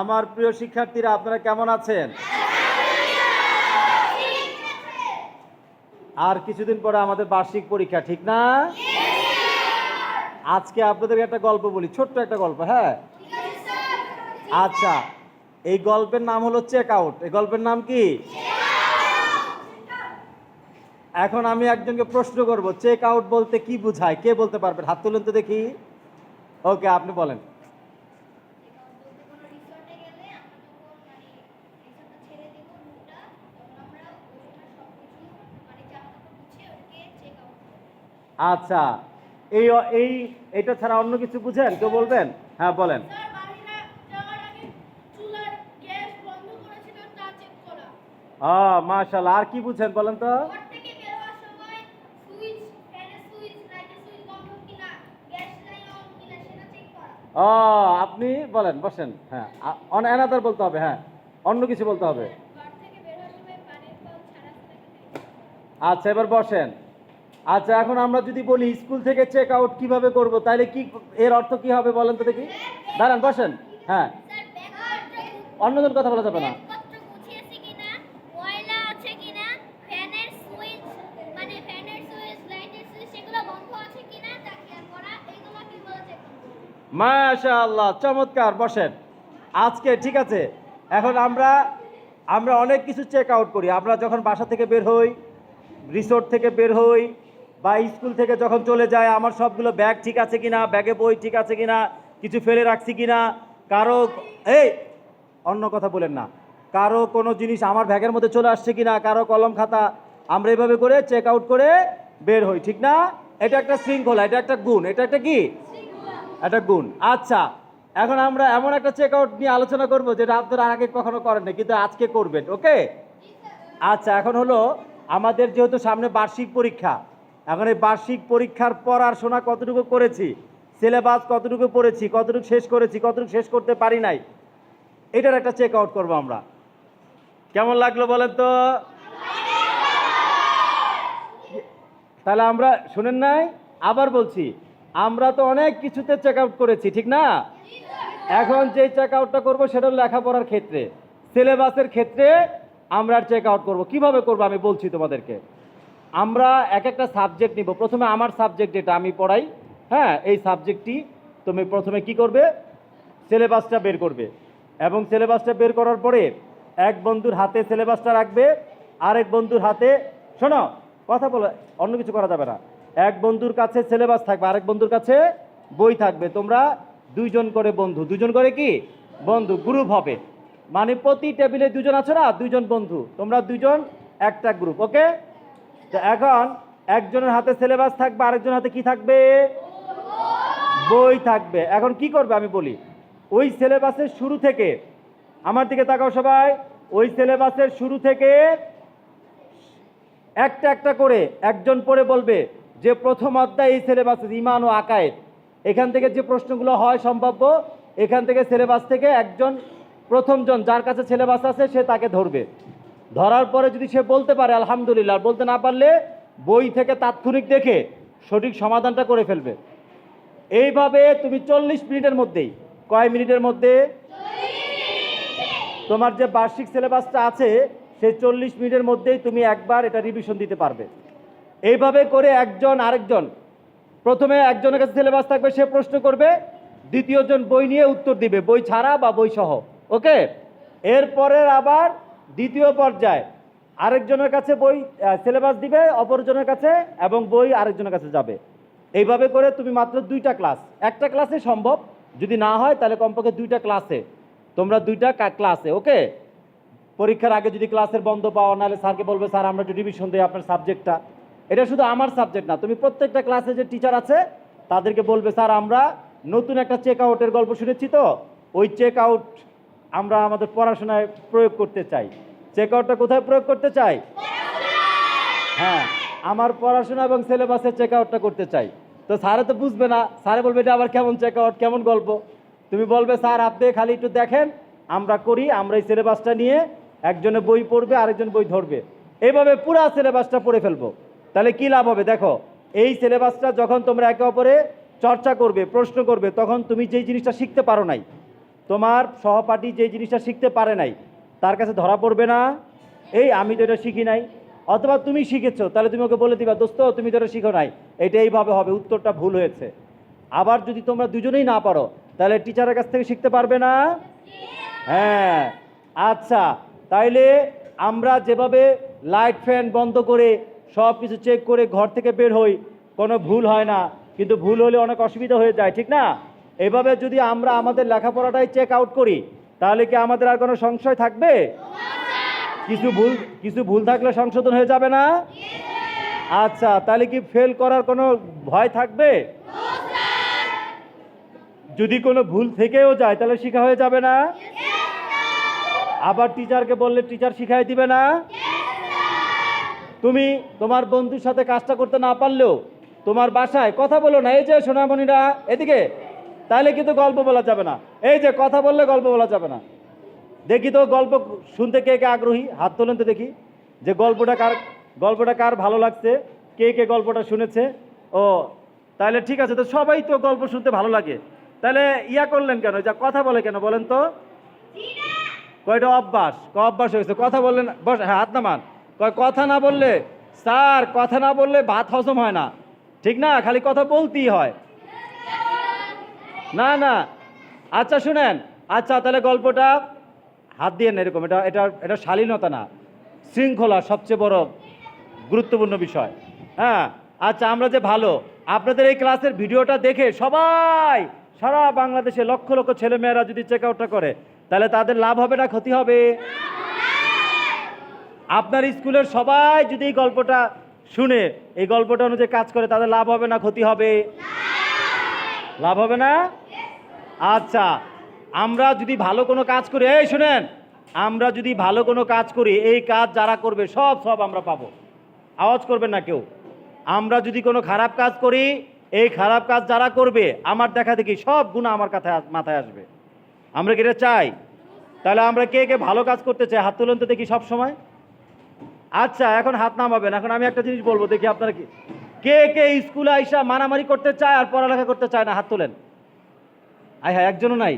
আমার প্রিয় শিক্ষার্থীরা, আপনারা কেমন আছেন? আর কিছুদিন পরে আমাদের বার্ষিক পরীক্ষা, ঠিক না? আজকে আপনাদের একটা গল্প বলি, ছোট্ট একটা গল্প হ্যাঁ? আচ্ছা এই গল্পের নাম হলো চেক আউট। এই গল্পের নাম কি? এখন আমি একজনকে প্রশ্ন করব চেক আউট বলতে কি বোঝায়? কে বলতে পারবেন হাত তুলুন তো দেখি। ওকে আপনি বলেন। আচ্ছা এই এই এটা ছাড়া অন্য কিছু বুঝেন? কেউ বলবেন? হ্যাঁ বলেন। ও মাশাল্লাহ আর কি বুঝেন বলেন তো? ও, আপনি বলেন, বসেন। হ্যাঁ অন বলতে হবে হ্যাঁ। অন্য কিছু বলতে হবে। আচ্ছা এবার বসেন। আচ্ছা এখন আমরা যদি বলি, স্কুল থেকে চেক আউট কীভাবে করব, তাহলে কি, এর অর্থ কি হবে বলেন তো দেখি। দাঁড়ান, বসেন। হ্যাঁ। অন্যজন কথা বলা যাবে না। মাশাআল্লাহ, চমৎকার, বসেন। আজকে ঠিক আছে, এখন আমরা আমরা অনেক কিছু চেক আউট করি। আমরা যখন বাসা থেকে বের হই রিসোর্ট থেকে বের হই, বা স্কুল থেকে যখন চলে যায় আমার সবগুলো ব্যাগ ঠিক আছে কিনা ব্যাগে বই ঠিক আছে কিনা, কিছু ফেলে রাখছি কিনা, কারও, এই, অন্য কথা বলেন না। কারও কোনো জিনিস আমার ব্যাগের মধ্যে চলে আসছে কিনা, কারও কলম খাতা, আমরা এভাবে করে চেক আউট করে বের হই, ঠিক না? এটা একটা শৃঙ্খলা, এটা একটা গুণ, এটা একটা কি? একটা গুণ। আচ্ছা এখন আমরা এমন একটা চেক আউট নিয়ে আলোচনা করব যেটা আপনারা আগে কখনো করেন না কিন্তু আজকে করবেন, ওকে? আচ্ছা এখন হলো আমাদের যেহেতু সামনে বার্ষিক পরীক্ষা, এখন এই বার্ষিক পরীক্ষার পড়াশোনা কতটুকু করেছি সিলেবাস কতটুকু পড়েছি, কতটুকু শেষ করেছি, কতটুকু শেষ করতে পারি নাই, এটার একটা চেক আউট করব আমরা। কেমন লাগল বলেন তো? তাহলে আমরা, শুনেন নাই? আবার বলছি আমরা তো অনেক কিছুতে চেক আউট করেছি, ঠিক না? এখন যে চেক আউটটা করব সেটা লেখাপড়ার ক্ষেত্রে। সিলেবাসের ক্ষেত্রে আমরা চেক আউট করব। কীভাবে করব আমি বলছি তোমাদেরকে? আমরা এক একটা সাবজেক্ট নিব। প্রথমে আমার সাবজেক্ট যেটা আমি পড়াই হ্যাঁ এই সাবজেক্টটি তুমি প্রথমে কি করবে? সিলেবাসটা বের করবে। এবং সিলেবাসটা বের করার পরে এক বন্ধুর হাতে সিলেবাসটা রাখবে, আরেক বন্ধুর হাতে, শোনো, কথা বলে, অন্য কিছু করা যাবে না। এক বন্ধুর কাছে সিলেবাস থাকবে, আরেক বন্ধুর কাছে বই থাকবে। তোমরা দুইজন করে বন্ধু। দুজন করে কি? বন্ধু গ্রুপ হবে। মানে প্রতি টেবিলে দুজন আছো না? দুইজন বন্ধু। তোমরা দুজন একটা গ্রুপ ওকে তো এখন একজনের হাতে সিলেবাস থাকবে, আরেকজনের হাতে কি থাকবে? বই থাকবে। এখন কি করবে আমি বলি? ওই সিলেবাসের শুরু থেকে, আমার দিকে তাকাও সবাই, ওই সিলেবাসের শুরু থেকে একটা একটা করে একজন পড়ে বলবে যে প্রথম অধ্যায় এই সিলেবাস ইমান ও আকায়েদ। এখান থেকে যে প্রশ্নগুলো হয় সম্ভাব্য, এখান থেকে সিলেবাস থেকে একজন প্রথমজন যার কাছে সিলেবাস আছে, সে তাকে ধরবে। ধরার পরে যদি সে বলতে পারে, আলহামদুলিল্লাহ, বলতে না পারলে বই থেকে তাৎক্ষণিক দেখে সঠিক সমাধানটা করে ফেলবে। এইভাবে তুমি চল্লিশ মিনিটের মধ্যেই, কয় মিনিটের মধ্যে? তোমার যে বার্ষিক সিলেবাসটা আছে, সেই চল্লিশ মিনিটের মধ্যেই তুমি একবার এটা রিভিশন দিতে পারবে। এইভাবে করে একজন আরেকজন, প্রথমে একজনের কাছে সিলেবাস থাকবে, সে প্রশ্ন করবে, দ্বিতীয়জন বই নিয়ে উত্তর দিবে, বই ছাড়া বা বই সহ, ওকে? এরপরে আবার দ্বিতীয় পর্যায়ে, আরেকজনের কাছে বই সিলেবাস দিবে, অপরজনের কাছে এবং বই আরেকজনের কাছে যাবে। এইভাবে করে তুমি মাত্র দুইটা ক্লাস, একটা ক্লাসে সম্ভব, যদি না হয় তাহলে কমপক্ষে দুইটা ক্লাসে, তোমরা দুইটা ক্লাসে, ওকে? পরীক্ষার আগে যদি ক্লাসের বন্ধ পাওয়া নাহলে স্যারকে বলবে, স্যার, আমরা একটু রিভিশন দিই আপনার সাবজেক্টটা এটা শুধু আমার সাবজেক্ট না, তুমি প্রত্যেকটা ক্লাসে যে টিচার আছে, তাদেরকে বলবে, স্যার, আমরা নতুন একটা চেক আউটের গল্প শুনেছি তো, ওই চেক আউট আমরা আমাদের পড়াশোনায় প্রয়োগ করতে চাই। চেক আউটটা কোথায় প্রয়োগ করতে চাই? হ্যাঁ আমার পড়াশোনা এবং সিলেবাসের চেক আউটটা করতে চাই। তো স্যারে তো বুঝবে না, স্যারে বলবে, এটা আবার কেমন চেক আউট কেমন গল্প? তুমি বলবে, স্যার, আপনি খালি একটু দেখেন, আমরা করি, আমরা এই সিলেবাসটা নিয়ে একজনে বই পড়বে, আরেকজন বই ধরবে। এভাবে পুরা সিলেবাসটা পড়ে ফেলব। তাহলে কি লাভ হবে? দেখো, এই সিলেবাসটা যখন তোমরা একে অপরে চর্চা করবে, প্রশ্ন করবে, তখন তুমি যেই জিনিসটা শিখতে পারো নাই, তোমার সহপাঠী যেই জিনিসটা শিখতে পারে নাই, তার কাছে ধরা পড়বে না। এই, আমি তো এটা শিখি নাই। অথবা তুমি শিখেছো, তাহলে তুমি ওকে বলে দিবা, দোস্ত, তুমি তো এটা শিখো নাই। এটা এইভাবে হবে, উত্তরটা ভুল হয়েছে। আবার যদি তোমরা দুজনেই না পারো, তাহলে টিচারের কাছ থেকে শিখতে পারবে না? হ্যাঁ। আচ্ছা তাইলে আমরা যেভাবে লাইট ফ্যান বন্ধ করে সব কিছু চেক করে ঘর থেকে বের হই, কোনো ভুল হয় না। কিন্তু ভুল হলে অনেক অসুবিধা হয়ে যায়, ঠিক না? এভাবে যদি আমরা আমাদের লেখাপড়াটাই চেক আউট করি, তাহলে কি আমাদের আর কোনো সংশয় থাকবে? কিছু ভুল কিছু ভুল থাকলে সংশোধন হয়ে যাবে না? আচ্ছা তাহলে কি ফেল করার কোনো ভয় থাকবে? যদি কোনো ভুল থেকেও যায়, তাহলে শিখা হয়ে যাবে না? আবার টিচারকে বললে টিচার শিখাই দিবে না? তুমি তোমার বন্ধুর সাথে কাজটা করতে না পারলেও তোমার বাসায় কথা বলো না। এই যে সোনামণিরা, এদিকে। তাহলে কিন্তু গল্প বলা যাবে না। এই যে কথা বললে গল্প বলা যাবে না। দেখি তো গল্প শুনতে কে কে আগ্রহী? হাত তোলেন তো দেখি। যে গল্পটা কার গল্পটা কার ভালো লাগছে? কে কে গল্পটা শুনেছে? ও, তাহলে ঠিক আছে, তো সবাই তো গল্প শুনতে ভালো লাগে। তাহলে ইয়া করলেন কেন? যা কথা বলে কেন বলেন তো? কয়টা অভ্যাস? ক অভ্যাস হয়েছে? কথা বললেন, বস হ্যাঁ হাত নামান। কয়, কথা না বললে, স্যার, কথা না বললে ভাত হজম হয় না। ঠিক না? খালি কথা বলতেই হয়। না না। আচ্ছা শুনেন। আচ্ছা তাহলে গল্পটা হাত দিয়ে এরকম। এটা এটা এটা শালীনতা না। শৃঙ্খলা সবচেয়ে বড় গুরুত্বপূর্ণ বিষয়। হ্যাঁ? আচ্ছা আমরা যে ভালো, আপনাদের এই ক্লাসের ভিডিওটা দেখে সবাই, সারা বাংলাদেশে লক্ষ লক্ষ ছেলেমেয়েরা যদি চেক আউটটা করে, তাহলে তাদের লাভ হবে না, ক্ষতি হবে? আপনার স্কুলের সবাই যদি এই গল্পটা শুনে, এই গল্পটা অনুযায়ী কাজ করে তাদের লাভ হবে না, ক্ষতি হবে? লাভ হবে না? আচ্ছা আমরা যদি ভালো কোনো কাজ করি, এই শুনেন, আমরা যদি ভালো কোনো কাজ করি, এই কাজ যারা করবে, সব সব আমরা পাবো। আওয়াজ করবেন না কেউ? আমরা যদি কোনো খারাপ কাজ করি, এই খারাপ কাজ যারা করবে, আমার দেখা দেখি সব গুণা আমার কাছে মাথায় আসবে। আমরা কি এটা চাই? তাহলে আমরা কে কে ভালো কাজ করতে চাই? হাত তুলন তো দেখি সব সময়। আচ্ছা এখন হাত নামাবেন। এখন আমি একটা জিনিস বলব, দেখি আপনারা কি কে কে স্কুলে আইসা মারামারি করতে চায় আর পড়ালেখা করতে চায় না? হাত তোলেন। আয় হ্যাঁ একজনও নাই।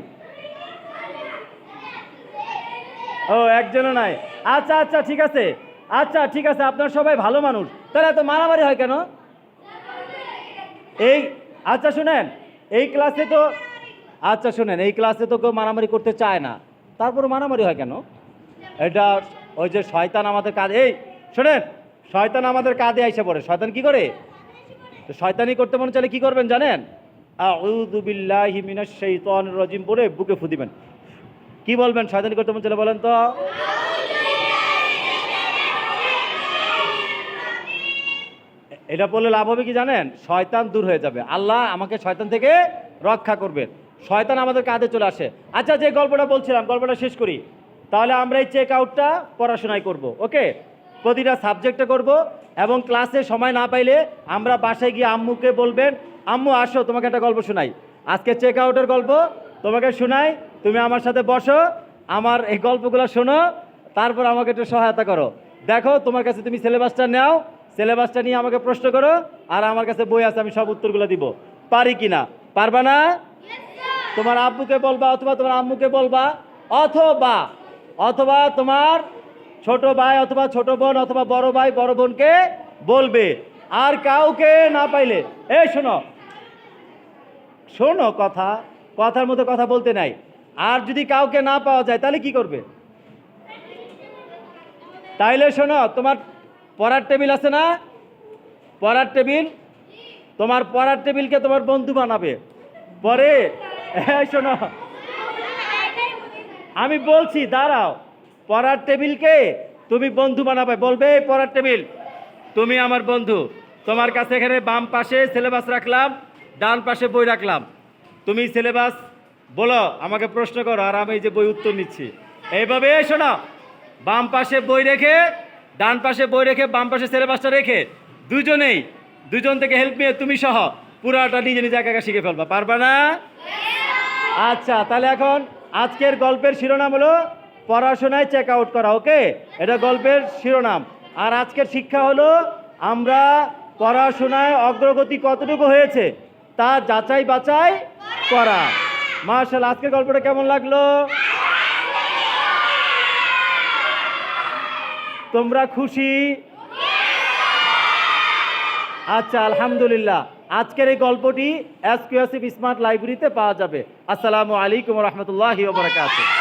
ও, একজনও নাই। আচ্ছা আচ্ছা ঠিক আছে। আচ্ছা ঠিক আছে, আপনার সবাই ভালো মানুষ। তাহলে এত মারামারি হয় কেন? এই আচ্ছা শুনেন। এই ক্লাসে তো আচ্ছা শুনেন। এই ক্লাসে তো কেউ মারামারি করতে চায় না। তারপরে মারামারি হয় কেন? এটা ওই যে শয়তান আমাদের কাজ এই শোনেন, শয়তান আমাদের কাঁধে আইসে পড়ে। শয়তান কি করে? তো শয়তানি করতে মনে চাইলে কি করবেন জানেন? আউযু বিল্লাহি মিনাশ বুকে ফু দিবেন। কি বলবেন শয়তানি করতে মনে চাইলে বলেন তো? এটা বললে লাভ হবে কি জানেন? শয়তান দূর হয়ে যাবে। আল্লাহ আমাকে শয়তান থেকে রক্ষা করবেন শয়তান আমাদের কাঁধে চলে আসে। আচ্ছা যে গল্পটা বলছিলাম, গল্পটা শেষ করি। তাহলে আমরা এই চেক আউটটা পড়াশোনায় করব ওকে প্রতিটা সাবজেক্টে করব এবং ক্লাসে সময় না পাইলে আমরা বাসায় গিয়ে আম্মুকে বলবেন, আম্মু, আসো, তোমাকে একটা গল্প শোনাই। আজকে চেক আউটের গল্প, তোমাকে শোনাই, তুমি আমার সাথে বসো, আমার এই গল্পগুলো শোনো, তারপর আমাকে একটু সহায়তা করো। দেখো, তোমার কাছে তুমি সিলেবাসটা নাও সিলেবাসটা নিয়ে আমাকে প্রশ্ন করো, আর আমার কাছে বই আছে, আমি সব উত্তরগুলো দিব। পারি কি না? পারবা না? তোমার আব্বুকে বলবা অথবা তোমার আম্মুকে বলবা, অথবা অথবা তোমার ছোট ভাই অথবা ছোট বোন অথবা বড় ভাই, বড় বোনকে বলবে। আর কাউকে না পাইলে, এই শোনো শোনো কথা, কথার মধ্যে কথা বলতে নাই। আর যদি কাউকে না পাওয়া যায়, তাহলে কি করবে? তাইলে শোনো, তোমার পড়ার টেবিল আছে না? পড়ার টেবিল? তোমার পড়ার টেবিলকে তোমার বন্ধু বানাবে। পরে, এই শোনো, আমি বলছি, দাঁড়াও। পড়ার টেবিলকে তুমি বন্ধু বানাবে বলবে পড়ার টেবিল তুমি আমার বন্ধু। তোমার কাছে এখানে বাম পাশে সিলেবাস রাখলাম ডান পাশে বই রাখলাম। তুমি সিলেবাস বলো আমাকে প্রশ্ন করো আর আমি যে বই উত্তর নিচ্ছি। এইভাবে শোনো বাম পাশে বই রেখে ডান পাশে বই রেখে বাম পাশে সিলেবাসটা রেখে দুজনেই দুজন থেকে হেল্প নিয়ে তুমি সহ পুরাটা নিজে নিজে একা একা শিখে ফেলবা। পারবা না? আচ্ছা তাহলে এখন আজকের গল্পের শিরোনাম হলো পড়াশোনায় চেক আউট করা ওকে এটা গল্পের শিরোনাম। আর আজকের শিক্ষা হলো, আমরা পড়াশোনায় অগ্রগতি কতটুকু হয়েছে তা যাচাই বাছাই করা। মার্শাল আজকের গল্পটা কেমন লাগল? তোমরা খুশি? আচ্ছা আলহামদুলিল্লাহ। আজকের এই গল্পটি এসকিউএসিভ স্মার্ট লাইব্রেরিতে পাওয়া যাবে। আসসালামু আলাইকুম রহমতুল্লাহি ওবরাকাতুহ